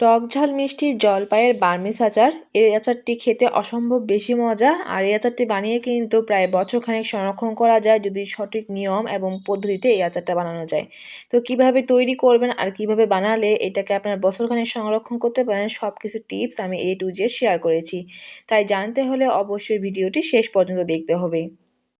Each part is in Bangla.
টক ঝাল মিষ্টি জলপাইয়ের বার্মিস আচার। এই আচারটি খেতে অসম্ভব বেশি মজা। আর এই আচারটি বানিয়ে কিন্তু প্রায় বছরখানেক সংরক্ষণ করা যায় যদি সঠিক নিয়ম এবং পদ্ধতিতে এই আচারটা বানানো যায়। তো কীভাবে তৈরি করবেন আর কীভাবে বানালে এটাকে আপনার বছরখানেক সংরক্ষণ করতে পারেন সব কিছু টিপস আমি এ টু জে শেয়ার করেছি। তাই জানতে হলে অবশ্যই ভিডিওটি শেষ পর্যন্ত দেখতে হবে।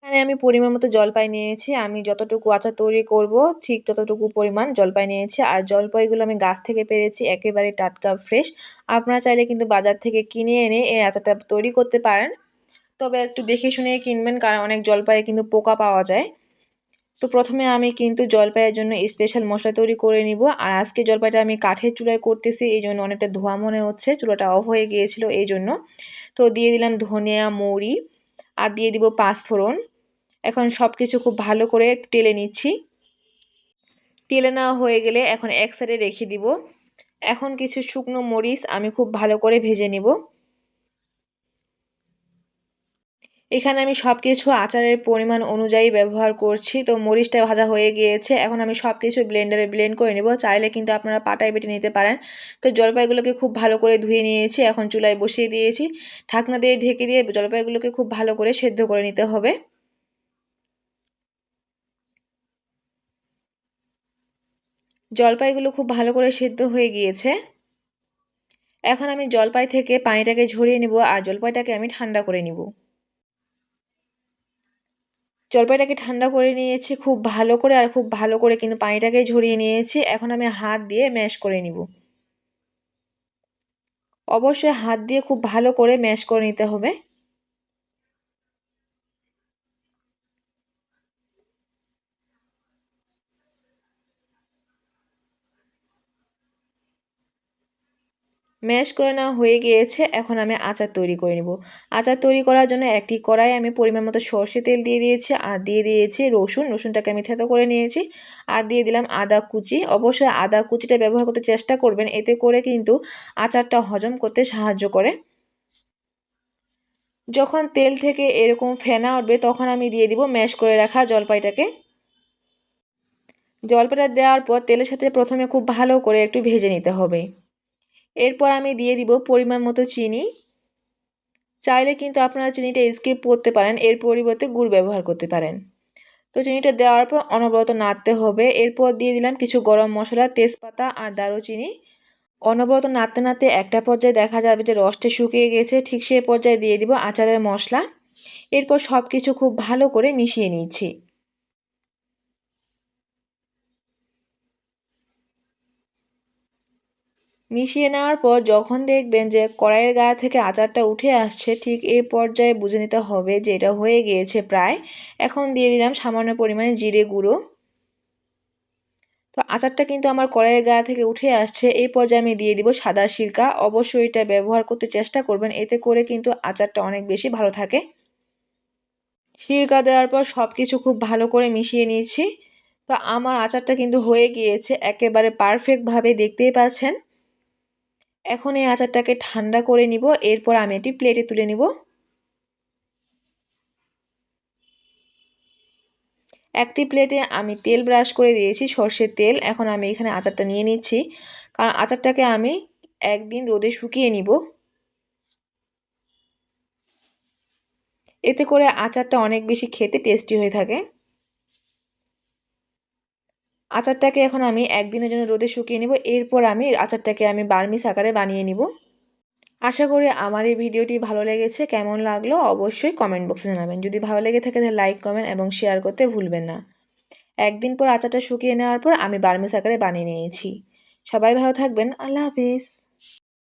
এখানে আমি পরিমাণ মতো জলপাই নিয়েছি। আমি যতটুকু আচার তৈরি করব, ঠিক ততটুকু পরিমাণ জলপাই নিয়েছি। আর জলপাইগুলো আমি গাছ থেকে পেরেছি, একেবারে টাটকা ফ্রেশ আপনারা চাইলে কিন্তু বাজার থেকে কিনে এনে এই আচারটা তৈরি করতে পারেন। তবে একটু দেখে শুনে কিনবেন, কারণ অনেক জলপাইয়ে কিন্তু পোকা পাওয়া যায়। তো প্রথমে আমি কিন্তু জলপাইয়ের জন্য স্পেশাল মশলা তৈরি করে নিব। আর আজকে জলপাইটা আমি কাঠের চুলায় করতেছি, এই জন্য অনেকটা ধোয়া মনে হচ্ছে। চুলাটা অফ হয়ে গিয়েছিল, এই জন্য। তো দিয়ে দিলাম ধনিয়া, মৌরি। আর দিয়ে দিব পাঁচফোড়ন। এখন সব কিছু খুব ভালো করে টেলে নিচ্ছি। টেলে নেওয়া হয়ে গেলে এখন এক সাইডে রেখে দিব। এখন কিছু শুকনো মরিচ আমি খুব ভালো করে ভেজে নিব। এখানে আমি সব কিছু আচারের পরিমাণ অনুযায়ী ব্যবহার করছি। তো মরিচটা ভাজা হয়ে গিয়েছে। এখন আমি সব কিছু ব্লেন্ডারে ব্লেন্ড করে নেব। চাইলে কিন্তু আপনারা পাটায় বেটে নিতে পারেন। তো জলপাইগুলোকে খুব ভালো করে ধুয়ে নিয়েছি। এখন চুলায় বসিয়ে দিয়েছি। ঢাকনা দিয়ে ঢেকে দিয়ে জলপাইগুলোকে খুব ভালো করে সেদ্ধ করে নিতে হবে। জলপাইগুলো খুব ভালো করে সেদ্ধ হয়ে গিয়েছে। এখন আমি জলপাই থেকে পানিটাকে ঝরিয়ে নিব আর জলপাইটাকে আমি ঠান্ডা করে নিব। জলপাইটাকে ঠান্ডা করে নিয়েছি খুব ভালো করে আর খুব ভালো করে কিন্তু পানিটাকে ঝরিয়ে নিয়েছি। এখন আমি হাত দিয়ে ম্যাশ করে নিব। অবশ্যই হাত দিয়ে খুব ভালো করে ম্যাশ করে নিতে হবে। ম্যাশ করে নেওয়া হয়ে গিয়েছে, এখন আমি আচার তৈরি করে নেব। আচার তৈরি করার জন্য একটি কড়াই আমি পরিমাণ মতো সর্ষে তেল দিয়ে দিয়েছি, আর দিয়ে দিয়েছি রসুন। রসুনটাকে আমি থেতো করে নিয়েছি, আর দিয়ে দিলাম আদা কুচি। অবশ্যই আদা কুচিটা ব্যবহার করতে চেষ্টা করবেন, এতে করে কিন্তু আচারটা হজম করতে সাহায্য করে। যখন তেল থেকে এরকম ফেনা উঠবে, তখন আমি দিয়ে দিব ম্যাশ করে রাখা জলপাইটাকে। জলপাইটা দেওয়ার পর তেলের সাথে প্রথমে খুব ভালো করে একটু ভেজে নিতে হবে। এরপর আমি দিয়ে দিব পরিমাণ মতো চিনি। চাইলে কিন্তু আপনারা চিনিটা স্কিপ করতে পারেন, এর পরিবর্তে গুড় ব্যবহার করতে পারেন। তো চিনিটা দেওয়ার পর অনবরত নাড়তে হবে। এরপর দিয়ে দিলাম কিছু গরম মশলা, তেজপাতা আর দারুচিনি। অনবরত নাড়তে নাড়তে একটা পর্যায়ে দেখা যাবে যে রসটা শুকিয়ে গেছে, ঠিক সেই পর্যায়ে দিয়ে দিব আচারের মশলা। এরপর সব কিছু খুব ভালো করে মিশিয়ে নিচ্ছি। মিশিয়ে নেওয়ার পর যখন দেখবেন যে কড়াইয়ের গা থেকে আচারটা উঠে আসছে, ঠিক এই পর্যায়ে বুঝে নিতে হবে যে এটা হয়ে গিয়েছে প্রায়। এখন দিয়ে দিলাম সামান্য পরিমাণে জিরে গুঁড়ো। তো আচারটা কিন্তু আমার কড়াইয়ের গা থেকে উঠে আসছে এই পর্যায়ে আমি দিয়ে দিব সাদা সিরকা। অবশ্যই এটা ব্যবহার করতে চেষ্টা করবেন, এতে করে কিন্তু আচারটা অনেক বেশি ভালো থাকে। সিরকা দেওয়ার পর সব কিছু খুব ভালো করে মিশিয়ে নিয়েছি। তো আমার আচারটা কিন্তু হয়ে গিয়েছে, একেবারে পারফেক্টভাবে দেখতেই পাচ্ছেন। এখন এই আচারটাকে ঠান্ডা করে নিব, এরপর আমি এটি প্লেটে তুলে নিব। একটি প্লেটে আমি তেল ব্রাশ করে দিয়েছি, সর্ষের তেল। এখন আমি এখানে আচারটা নিয়ে নিচ্ছি। কারণ আচারটাকে আমি একদিন রোদে শুকিয়ে নিব। এতে করে আচারটা অনেক বেশি খেতে টেস্টি হয়ে থাকে। আচারটাকে এখন আমি একদিনের জন্য রোদে শুকিয়ে নেব। এরপর আমি আচারটাকে আমি বার্মিস আকারে বানিয়ে নিব। আশা করি আমার এই ভিডিওটি ভালো লেগেছে। কেমন লাগল অবশ্যই কমেন্ট বক্সে জানাবেন। যদি ভালো লেগে থাকে তাহলে লাইক, কমেন্ট এবং শেয়ার করতে ভুলবেন না। একদিন পর আচারটা শুকিয়ে নেওয়ার পর আমি বার্মিস আকারে বানিয়ে নিয়েছি। সবাই ভালো থাকবেন। আল্লাহ হাফিজ।